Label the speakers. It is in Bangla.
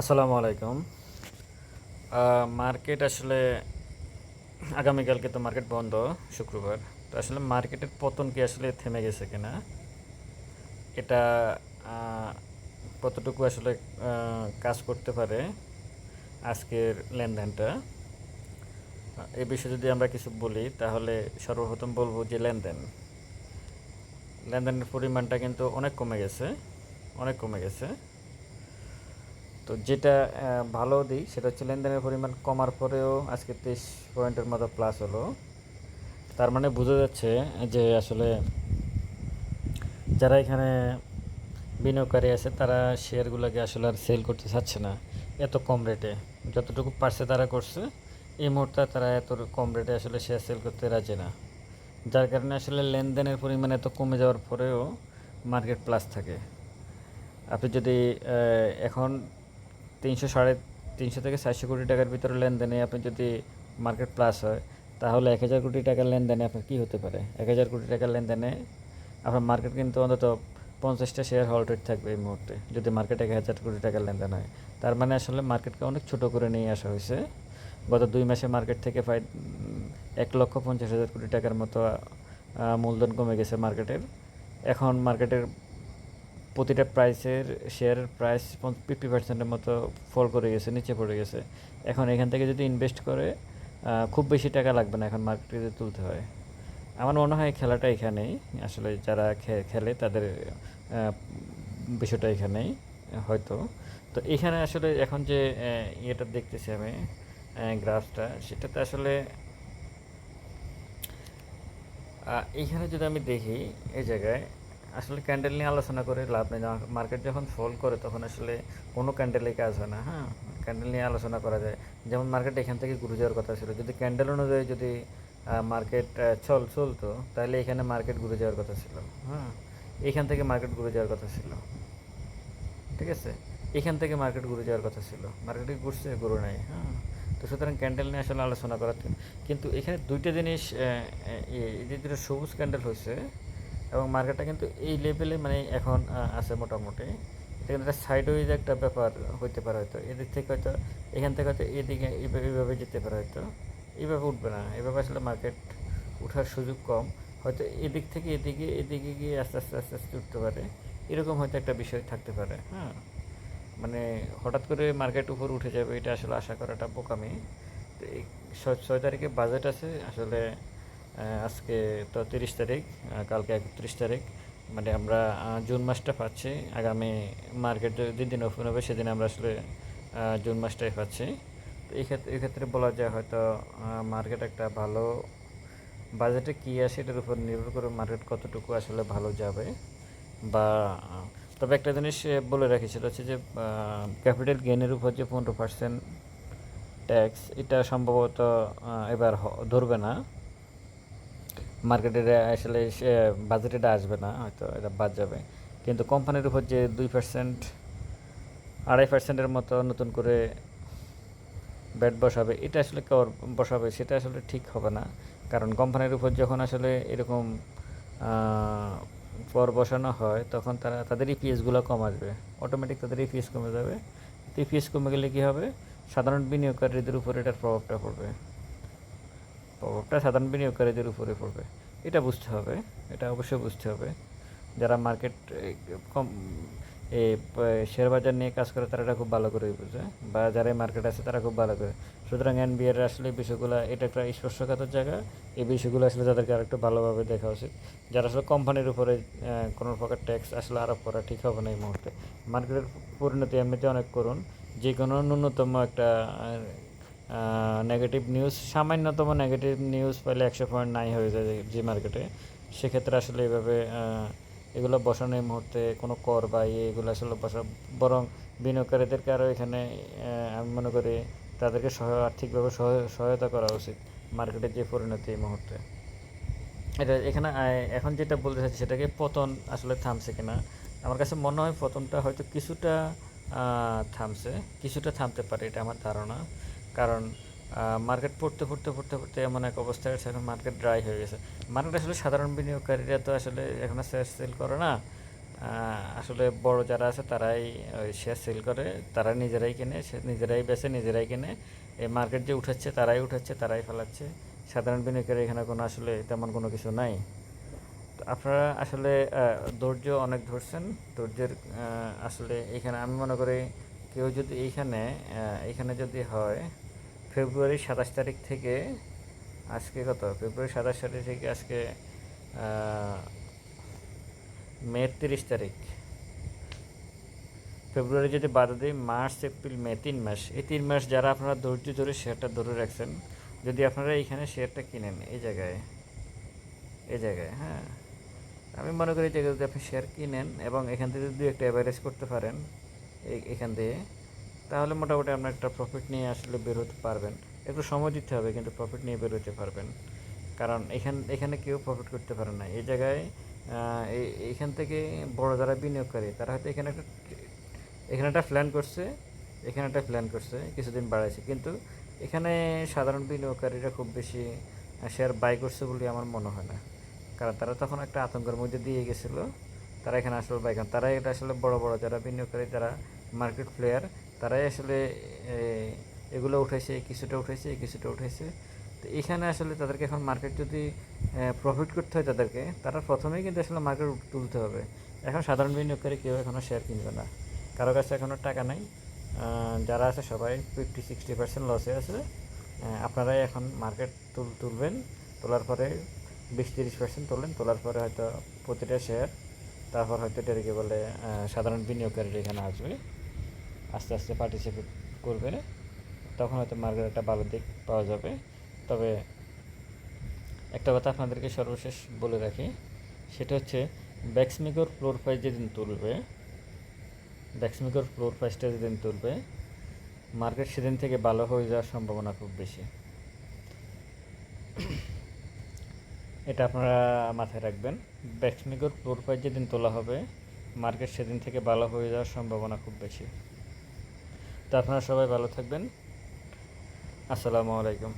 Speaker 1: আসসালামু আলাইকুম। মার্কেট আসলে, আগামীকালকে তো মার্কেট বন্ধ, শুক্রবার। তো আসলে মার্কেটের পতন কি আসলে থেমে গেছে কিনা? এটা কতটুকু আসলে কাজ করতে পারে আজকের লেনদেনটা? এ বিষয়ে যদি আমরা কিছু বলি, তাহলে সর্বপ্রথম বলব যে লেনদেন। লেনদেনের পরিমাণটা কিন্তু অনেক কমে গেছে, অনেক কমে গেছে। তো যেটা ভালো দিক সেটা হচ্ছে লেনদেনের পরিমাণ কমার পরেও আজকে তেইশ পয়েন্টের মতো প্লাস হলো। তার মানে বোঝা যাচ্ছে যে আসলে যারা এখানে বিনিয়োগকারী আছে তারা শেয়ারগুলোকে আসলে আর সেল করতে চাচ্ছে না এত কম রেটে যতটুকু পারছে তারা করছে, এই মুহূর্তে তারা এত কম রেটে আসলে শেয়ার সেল করতে রাজি না। যার কারণে আসলে লেনদেনের পরিমাণ এত কমে যাওয়ার পরেও মার্কেট প্লাস থাকে। আপনি যদি এখন তিনশো সাড়ে তিনশো থেকে চারশো কোটি টাকার ভিতরে লেনদেনে আপনি যদি মার্কেট প্লাস হয়, তাহলে এক হাজার কোটি টাকার লেনদেনে আপনার কী হতে পারে? এক হাজার কোটি টাকার লেনদেনে আপনার মার্কেট কিন্তু অন্তত পঞ্চাশটা শেয়ার হল থাকবে এই মুহূর্তে, যদি মার্কেট এক হাজার কোটি টাকার লেনদেন হয়। তার মানে আসলে মার্কেটকে অনেক ছোট করে নিয়ে আসা হয়েছে। গত দুই মাসে মার্কেট থেকে প্রায় এক লক্ষ পঞ্চাশ হাজার কোটি টাকার মতো মূলধন কমে গেছে মার্কেটের এখন মার্কেটের প্রতিটা প্রাইসের শেয়ারের প্রাইস ফিফটি পার্সেন্টের মতো ফল করে গেছে নিচে পড়ে গেছে। এখন এখান থেকে যদি ইনভেস্ট করে খুব বেশি টাকা লাগবে না এখন মার্কেটে যদি তুলতে হয়। আমার মনে হয় খেলাটা এখানেই। আসলে যারা খেলে তাদের বিষয়টা এখানেই হয়তো। তো এখানে আসলে এখন যে ইয়েটা দেখতেছি আমি গ্রাফটা সেটাতে আসলে আহ, এইখানে যদি আমি দেখি এই জায়গায় আসলে ক্যান্ডেল নিয়ে আলোচনা করে লাভ নেই। মার্কেট যখন ফল করে, তখন আসলে কোনো ক্যান্ডেলে কাজ হয় না হ্যাঁ? ক্যান্ডেল নিয়ে আলোচনা করা যায়। যেমন মার্কেট এখান থেকে ঘুরে যাওয়ার কথা ছিল। যদি ক্যান্ডেল অনুযায়ী যদি মার্কেট চল, চলতো, তাহলে এখানে মার্কেট ঘুরে যাওয়ার কথা ছিল হ্যাঁ? এখান থেকে মার্কেট ঘুরে যাওয়ার কথা ছিল। ঠিক আছে? এখান থেকে মার্কেট ঘুরে যাওয়ার কথা ছিল। মার্কেটে ঘুরছে, ঘুরে নাই হ্যাঁ? তো সুতরাং ক্যান্ডেল নিয়ে আসলে আলোচনা করা কিন্তু এখানে দুইটা জিনিস এই যে সবুজ ক্যান্ডেল হয়েছে এবং মার্কেটটা কিন্তু এই লেভেলে মানে এখন আছে মোটামুটি। এটা কিন্তু একটা সাইডওয়েজ একটা ব্যাপার হইতে পারে হয়তো। এদিক থেকে হয়তো, এখান থেকে হয়তো এদিকে এইভাবে যেতে পারে হয়তো। এইভাবে উঠবে না। এভাবে আসলে মার্কেট উঠার সুযোগ কম। হয়তো এদিক থেকে এদিকে এদিকে গিয়ে আস্তে আস্তে আস্তে আস্তে উঠতে পারে। এরকম হয়তো একটা বিষয় থাকতে পারে হ্যাঁ। মানে হঠাৎ করে মার্কেট উপর উঠে যাবে, এটা আসলে আশা করাটা বোকামি। তো ছয় তারিখে বাজেট আছে, আসলে আজকে তো তিরিশ তারিখ কালকে একত্রিশ তারিখ। মানে আমরা জুন মাসটা পাচ্ছি। আগামী মার্কেট যেদিন ওপেন হবে, সেদিন আমরা আসলে জুন মাসটাই পাচ্ছি। তো এই ক্ষেত্রে এক্ষেত্রে বলা যায় হয়তো মার্কেট একটা ভালো বাজেটে কী আসে, এটার উপর নির্ভর করে মার্কেট কতটুকু আসলে ভালো যাবে। বা, তবে একটা জিনিস বলে রাখি, সেটা হচ্ছে যে ক্যাপিটাল গেনের উপর যে পনেরো পার্সেন্ট ট্যাক্স এটা সম্ভবত এবার ধরবে না। মার্কেটের আসলে বাজেট এটা আসবে না, হয়তো এটা বাদ যাবে। কিন্তু কোম্পানির উপর যে দুই পার্সেন্ট আড়াই পার্সেন্টের মতো নতুন করে ব্যাট বসাবে, এটা আসলে কর, বসাবে, সেটা আসলে ঠিক হবে না। কারণ কোম্পানির উপর যখন আসলে এরকম কর বসানো হয়, তখন তারা, তাদের ইপিএসগুলো কম আসবে। অটোমেটিক তাদের ইপিএস কমে যাবে। ইপিএস কমে গেলে কী হবে? সাধারণ বিনিয়োগকারীদের উপর এটার প্রভাবটা পড়বে। প্রভাবটা সাধারণ বিনিয়োগকারীদের উপরে পড়বে। এটা বুঝতে হবে, এটা অবশ্যই বুঝতে হবে। যারা মার্কেট কম শেয়ার বাজার নিয়ে কাজ করে, তারা এটা খুব ভালো করে বুঝে। বা যারা মার্কেট আছে, তারা খুব ভালো করে। সুতরাং এন এনবিআর আসলে বিষয়গুলো, এটা একটা স্পর্শকাতর জায়গা। এই বিষয়গুলো আসলে তাদেরকে আরেকটু ভালোভাবে দেখা উচিত। যারা আসলে কোম্পানির উপরে কোনো প্রকার ট্যাক্স আসলে আরোপ করা ঠিক হবে না এই মুহূর্তে। মার্কেটের পরিণতি এমনিতে অনেক করুন। যে কোনো ন্যূনতম একটা নেগেটিভ নিউজ সামান্যতম নেগেটিভ নিউজ পেলে একশো পয়েন্ট নাই হয়ে যায় যে মার্কেটে সেক্ষেত্রে আসলে এইভাবে এগুলো বসানো এই মুহূর্তে কোনো কর বা ইয়ে এগুলো আসলে বসা বরং বিনিয়োগকারীদেরকে আরও এখানে আমি মনে করি তাদেরকে সহ আর্থিকভাবে সহায়- সহায়তা করা উচিত মার্কেটের যে পরিণতি এই মুহূর্তে। এটা এখানে এখন যেটা বলতে চাচ্ছি সেটাকে পতন আসলে থামছে কিনা। আমার কাছে মনে হয় পতনটা হয়তো কিছুটা থামছে, কিছুটা থামতে পারে এটা আমার ধারণা। কারণ মার্কেট পড়তে পড়তে পড়তে পড়তে এমন এক অবস্থায় আছে এখন মার্কেট ড্রাই হয়ে গেছে। মার্কেট আসলে সাধারণ বিনিয়োগকারীরা তো আসলে এখন শেয়ার সেল করে না। আসলে বড় যারা আছে তারাই ওই শেয়ার সেল করে, তারা নিজেরাই কেনে নিজেরাই বেচে, নিজেরাই কেনে। এই মার্কেট যে উঠাচ্ছে, তারাই উঠাচ্ছে, তারাই ফেলাচ্ছে। সাধারণ বিনিয়োগকারী এখানে কোনো আসলে তেমন কোনো কিছু নাই। আপনারা আসলে ধৈর্য অনেক ধরছেন। ধৈর্যের আসলে এখানে আমি মনে করি কেউ যদি এইখানে এখানে যদি হয়, ফেব্রুয়ারি সাতাশ তারিখ থেকে আজকে কত? ফেব্রুয়ারি সাতাশ তারিখ থেকে আজকে মে তিরিশ তারিখ। ফেব্রুয়ারি যদি বাদ দিই, মার্চ, এপ্রিল, মে, তিন মাস। এই তিন মাস যারা আপনারা ধৈর্য ধরে শেয়ারটা ধরে রাখছেন, যদি আপনারা এইখানে শেয়ারটা কিনেন, এই জায়গায় এই জায়গায় হ্যাঁ। আমি মনে করি যে যদি আপনি শেয়ার কিনেন এবং এখান থেকে যদি একটা অ্যাভারেজ করতে পারেন এই- এখান দিয়ে। তাহলে মোটামুটি আপনার একটা প্রফিট নিয়ে আসলে বেরোতে পারবেন। একটু সময় দিতে হবে, কিন্তু প্রফিট নিয়ে বেরোতে পারবেন। কারণ এখান, এখানে কেউ প্রফিট করতে পারে না। এই জায়গায় এইখান থেকে বড় যারা বিনিয়োগকারী, তারা হয়তো এখানে একটা এখানে একটা প্ল্যান করছে, এখানে একটা প্ল্যান করছে, কিছুদিন বাড়াইছে। কিন্তু এখানে সাধারণ বিনিয়োগকারীরা খুব বেশি শেয়ার বাই করছে বলে আমার মনে হয় না। কারণ তারা তখন একটা আতঙ্কের মধ্যে দিয়ে গেছিল। তারা এখানে আসলে বাই করেন তারাই এটা আসলে বড় বড় যারা বিনিয়োগকারী, যারা মার্কেট প্লেয়ার তারাই আসলে এগুলো উঠেছে কিছুটা উঠেছে কিছুটা উঠেছে তো এখানে আসলে তাদেরকে এখন মার্কেট যদি প্রফিট করতে হয় তাদেরকে, তারা প্রথমেই কিন্তু আসলে মার্কেট তুলতে হবে। এখন সাধারণ বিনিয়োগকারী কেউ এখনও শেয়ার কিনবে না। কারও কাছে এখনও টাকা নাই। যারা আছে সবাই ফিফটি সিক্সটি পার্সেন্ট লসে আছে। আপনারাই এখন মার্কেট তুল, তুলবেন, তোলার পরে বিশ, তিরিশ পার্সেন্ট তোলেন, তোলার পরে হয়তো প্রতিটা শেয়ার তারপর হয়তো এটাকে বলে সাধারণ বিনিয়োগকারীরা এখানে আসবে। আস্তে আস্তে পার্টিসিপেট করবে তখন হয়তো মার্কেট একটা ভালো দিক পাওয়া যাবে। তবে একটা কথা আপনাদেরকে সর্বশেষ বলে রাখি, সেটা হচ্ছে ব্যাক্সমিকর ফ্লোর প্রাইস যেদিন তুলবে ব্যাক্সমিকর ফ্লোর প্রাইসটা যেদিন তুলবে মার্কেট সেদিন থেকে ভালো হয়ে যাওয়ার সম্ভাবনা খুব বেশি। এটা আপনারা মাথায় রাখবেন। ব্যাক্সমিকর ফ্লোর যেদিন তোলা হবে মার্কেট সেদিন থেকে ভালো হয়ে যাওয়ার সম্ভাবনা খুব বেশি। তো আপনারা সবাই ভালো থাকবেন। আসসালামু আলাইকুম।